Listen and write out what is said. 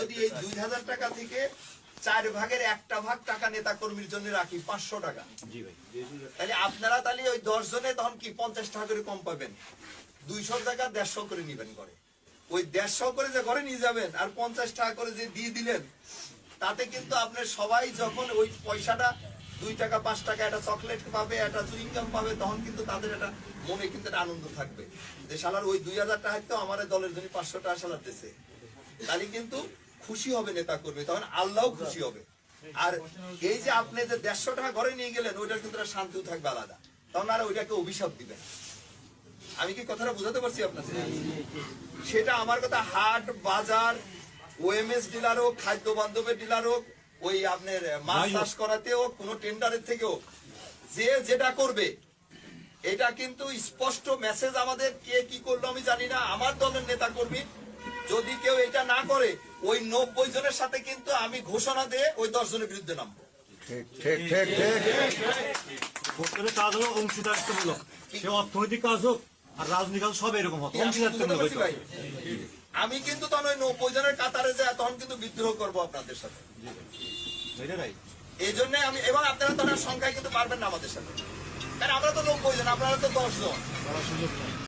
যদি এই দুই হাজার টাকা থেকে চার ভাগের একটা ভাগ টাকা নেতা কর্মীর জন্য রাখি পাঁচশো টাকা। তাহলে আপনারা তাহলে ওই দশ জনে তখন কি পঞ্চাশ টাকা করে কম পাবেন? দুইশো টাকা দেড়শো করে নিবেন করে ওই দেড়শো করে যে ঘরে নিয়ে যাবেন আর পঞ্চাশ টাকা করে যে দিয়ে দিলেন তাতে কিন্তু আপনার সবাই যখন ওই পয়সাটা দুই টাকা পাঁচ টাকা একটা চকলেট পাবে একটা চুইংগাম পাবে তখন কিন্তু তাদের একটা মনে কিন্তু একটা আনন্দ থাকবে। যে শালার ওই দুই হাজার টাকা তো আমার দলের জন্য পাঁচশো টাকা শালার দিছে। তাহলে কিন্তু খুশি হবে নেতা করবে তখন আল্লাহও খুশি হবে। আর এই যে আপনি যে দেড়শো টাকা ঘরে নিয়ে গেলেন ওইটার কিন্তু শান্তিও থাকবে আলাদা। তখন আর ওইটাকে অভিশাপ দিবেন আমি কি কথাটা বুঝাতে পারছি আপনাদের? সেটা আমার কথা হাট বাজার ওএমএস ডিলার হোক খাদ্য বান্ধবের ডিলার হোক ওই আপনার মাছ চাষ করাতে হোক কোনো টেন্ডারের থেকেও যে যেটা করবে এটা কিন্তু স্পষ্ট মেসেজ আমাদের কে কি করল আমি জানি না। আমার দলের নেতা কর্মী যদি কেউ এটা না করে ওই নব্বই জনের সাথে কিন্তু আমি ঘোষণা দিয়ে ওই দশ জনের বিরুদ্ধে নামবো। ঠিক ঠিক ঠিক ঠিক। ভোটের কাজ হলো অংশীদারিত্বমূলক। সে অর্থনৈতিক কাজ হোক আর রাজনৈতিক কাজ সব এরকম হতো আমি অংশীদারিত্বমূলক কিন্তু তখন ওই নব্বই জনের কাতারে যায় তখন কিন্তু বিদ্রোহ করব আপনাদের সাথে। এই জন্য আমি এবং আপনারা তো সংখ্যায় কিন্তু পারবেন না আমাদের সাথে। কারণ আমরা তো নব্বই জন আপনারা তো দশ জন।